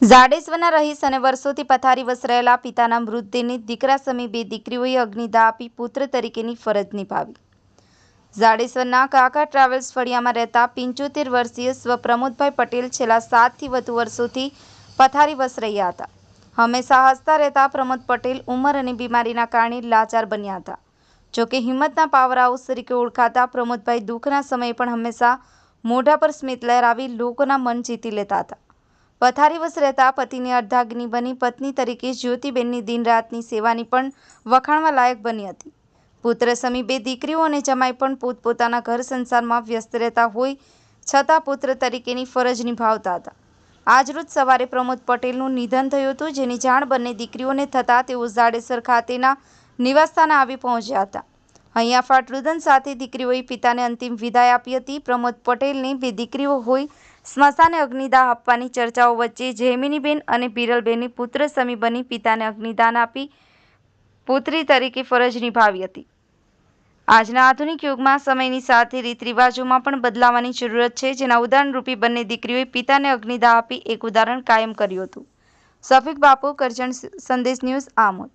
જાડેશ્વરના રહીશ અને વર્ષોથી પથારી વસરાયેલા પિતાના મૃતદેહને દીકરા સમી બે દીકરીઓએ અગ્નિદા આપી પુત્ર તરીકેની ફરજ નિભાવી. જાડેશ્વરના કાકા ટ્રાવેલ્સ ફળિયામાં રહેતા પંચોતેર વર્ષીય સ્વ પ્રમોદભાઈ પટેલ છેલ્લા સાતથી વધુ વર્ષોથી પથારી વસરાયા હતા. હંમેશા હસતા રહેતા પ્રમોદ પટેલ ઉંમર અને બીમારીના કારણે લાચાર બન્યા હતા. જોકે હિંમતના પાવર હાઉસ તરીકે ઓળખાતા પ્રમોદભાઈ દુઃખના સમયે પણ હંમેશા મોઢા પર સ્મિત લહેરાવી લોકોના મન જીતી લેતા હતા. પથારીવશ રહેતા પતિની અર્ધાગ્નિ બની પત્ની તરીકે જ્યોતિબેનની દિનરાતની સેવાની પણ વખાણવા લાયક બની હતી. પુત્ર સમી બે દીકરીઓ અને જમાઈ પણ પોતપોતાના ઘર સંસારમાં વ્યસ્ત રહેતા હોય છતાં પુત્ર તરીકેની ફરજ નિભાવતા હતા. આજરોજ સવારે પ્રમોદ પટેલનું નિધન થયું હતું, જેની જાણ બંને દીકરીઓને થતાં તેઓ જાડેસર ખાતેના નિવાસસ્થાને આવી પહોંચ્યા હતા. અહીંયા ફાટરુદન સાથે દીકરીઓએ પિતાને અંતિમ વિદાય આપી હતી. પ્રમોદ પટેલની બે દીકરીઓ હોય, સ્મશાને અગ્નિદાહ આપવાની ચર્ચાઓ વચ્ચે જૈમિનીબેન અને બિરલબેનની પુત્ર સમી બની પિતાને અગ્નિદાન આપી, પુત્રી તરીકે ફરજ નિભાવી હતી. આજના આધુનિક યુગમાં સમયની સાથે રીત રિવાજોમાં પણ બદલાવાની જરૂરત છે. જેના ઉદાહરણરૂપી બંને દીકરીઓએ પિતાને અગ્નિદાહ આપી એક ઉદાહરણ કાયમ કર્યું હતું. સફિક બાપુ, કરજણ સંદેશ ન્યૂઝ આમોદ.